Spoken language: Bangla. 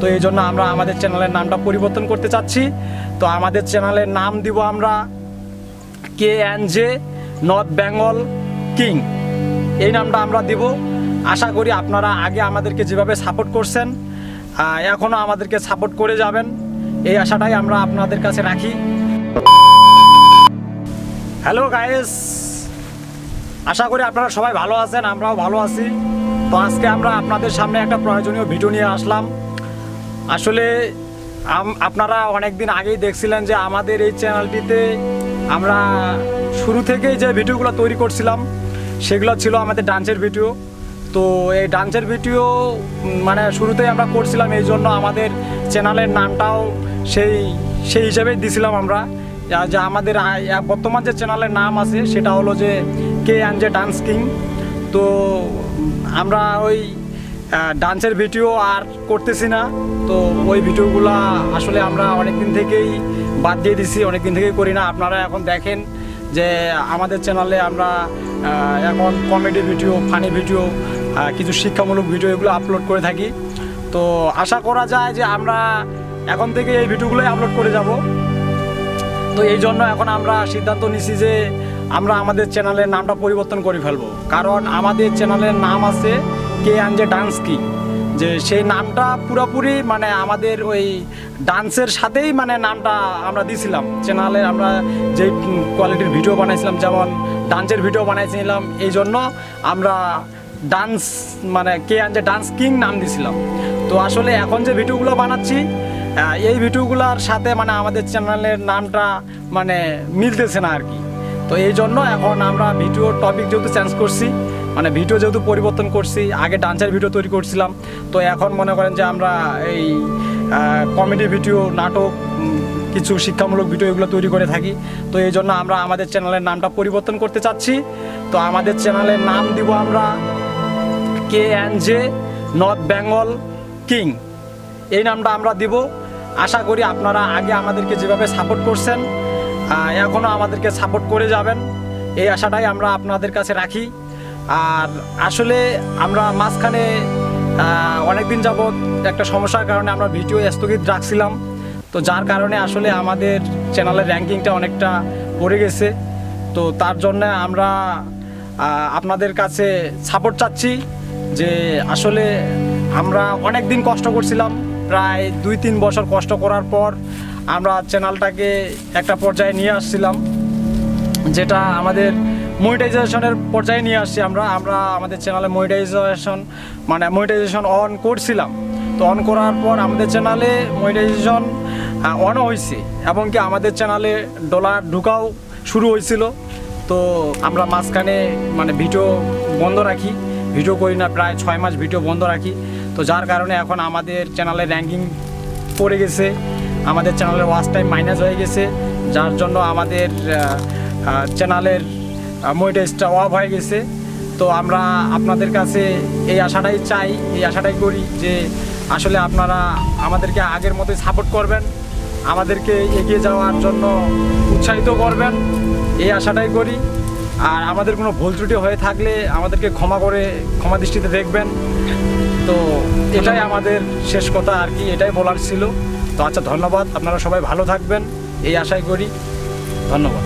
তো এই জন্য আমরা আমাদের চ্যানেলের নামটা পরিবর্তন করতে চাচ্ছি। তো আমাদের চ্যানেলের নাম দিব আমরা K N J north Bengal king. এই নামটা আমরা দিব। আশা করি আপনারা আগে আমাদেরকে যেভাবে সাপোর্ট করছেন এখনও আমাদেরকে সাপোর্ট করে যাবেন। এই আশাটাই আমরা আপনাদের কাছে রাখি। হ্যালো গাইস, আশা করি আপনারা সবাই ভালো আছেন, আমরাও ভালো আছি। তো আজকে আমরা আপনাদের সামনে একটা প্রয়োজনীয় ভিডিও নিয়ে আসলাম। আসলে আপনারা অনেক দিন আগেই দেখছিলেন যে আমাদের এই চ্যানেলটিতে আমরা শুরু থেকেই যে ভিডিওগুলো তৈরি করছিলাম, সেগুলো ছিল আমাদের ডান্সের ভিডিও। তো এই ডান্সের ভিডিও মানে শুরুতেই আমরা করছিলাম, এই জন্য আমাদের চ্যানেলের নামটাও সেই সেই হিসেবেই দিছিলাম আমরা। যে আমাদের বর্তমান যে চ্যানেলের নাম আছে, সেটা হলো যে K and J dance king. তো আমরা ওই ডান্সের ভিডিও আর করতেছি না। তো ওই ভিডিওগুলো আসলে আমরা অনেক দিন থেকেই বাদ দিয়ে দিছি অনেক দিন থেকেই করি না। আপনারা এখন দেখেন যে আমাদের চ্যানেলে আমরা এখন কমেডি ভিডিও ফানি ভিডিও কিছু শিক্ষামূলক ভিডিও এগুলো আপলোড করে থাকি। তো আশা করা যায় যে আমরা এখন থেকে এই ভিডিওগুলোই আপলোড করে যাব। তো এই জন্য এখন আমরা সিদ্ধান্ত নিছি যে আমরা আমাদের চ্যানেলের নামটা পরিবর্তন করে ফেলব। কারণ আমাদের চ্যানেলের নাম আছে কে যে ডান্স কি? যে সেই নামটা পুরোপুরি মানে আমাদের ওই ডান্সের সাথেই মানে নামটা আমরা দিছিলাম। চ্যানেলে আমরা যে কোয়ালিটির ভিডিও বানাইছিলাম, যেমন ডান্সের ভিডিও বানাইছিলাম, এই জন্য আমরা ডান্স মানে কে যে ডান্স কিং নাম দিছিলাম। তো আসলে এখন যে ভিডিওগুলো বানাচ্ছি এই ভিডিওগুলোর সাথে মানে আমাদের চ্যানেলের নামটা মানে মিলতেছে না আর কি। তো এই জন্য এখন আমরা ভিডিও টপিক যেহেতু চেঞ্জ করছি মানে ভিডিও যেহেতু পরিবর্তন করছি, আগে ডান্সের ভিডিও তৈরি করছিলাম, তো এখন মনে করেন যে আমরা এই কমেডি ভিডিও নাটক কিছু শিক্ষামূলক ভিডিও এগুলো তৈরি করে থাকি। তো এই জন্য আমরা আমাদের চ্যানেলের নামটা পরিবর্তন করতে চাচ্ছি। তো আমাদের চ্যানেলের নাম দিব আমরা K N J north Bengal king এই নামটা আমরা দিব। আশা করি আপনারা আগে আমাদেরকে যেভাবে সাপোর্ট করছেন এখনও আমাদেরকে সাপোর্ট করে যাবেন। এই আশাটাই আমরা আপনাদের কাছে রাখি। আর আসলে আমরা মাঝখানে অনেক দিন যাবৎ একটা সমস্যার কারণে আমরা ভিডিও স্থগিত রাখছিলাম। তো যার কারণে আসলে আমাদের চ্যানেলের র্যাঙ্কিংটা অনেকটা পড়ে গেছে। তো তার জন্য আমরা আপনাদের কাছে সাপোর্ট চাচ্ছি যে আসলে আমরা অনেক দিন কষ্ট করছিলাম, প্রায় দুই তিন বছর কষ্ট করার পর আমরা চ্যানেলটাকে একটা পর্যায়ে নিয়ে আসছিলাম, যেটা আমাদের মনিটাইজেশনের পর্যায়ে নিয়ে আসছি আমরা। আমরা আমাদের চ্যানেলে মনিটাইজেশন মানে মনিটাইজেশন অন করছিলাম। তো অন করার পর আমাদের চ্যানেলে মনিটাইজেশন অনও হয়েছে এবং কি আমাদের চ্যানেলে ডলার ঢুকাও শুরু হয়েছিল তো আমরা মাঝখানে মানে ভিডিও বন্ধ রাখি। ভিডিও করি না, প্রায় ছয় মাস ভিডিও বন্ধ রাখি। তো যার কারণে এখন আমাদের চ্যানেলে র্যাঙ্কিং পড়ে গেছে। আমাদের চ্যানেলের ওয়াচ টাইম মাইনাস হয়ে গেছে। যার জন্য আমাদের চ্যানেলের মনিটাইজটা অফ হয়ে গেছে। তো আমরা আপনাদের কাছে এই আশাটাই চাই, এই আশাটাই করি যে আসলে আপনারা আমাদেরকে আগের মতোই সাপোর্ট করবেন, আমাদেরকে এগিয়ে যাওয়ার জন্য উৎসাহিত করবেন, এই আশাটাই করি। আর আমাদের কোনো ভুল ত্রুটি হয়ে থাকলে আমাদেরকে ক্ষমা করে, ক্ষমা দৃষ্টিতে দেখবেন। তো এটাই আমাদের শেষ কথা আর কি, এটাই বলার ছিল। তো আচ্ছা ধন্যবাদ। আপনারা সবাই ভালো থাকবেন, এই আশাই করি। ধন্যবাদ।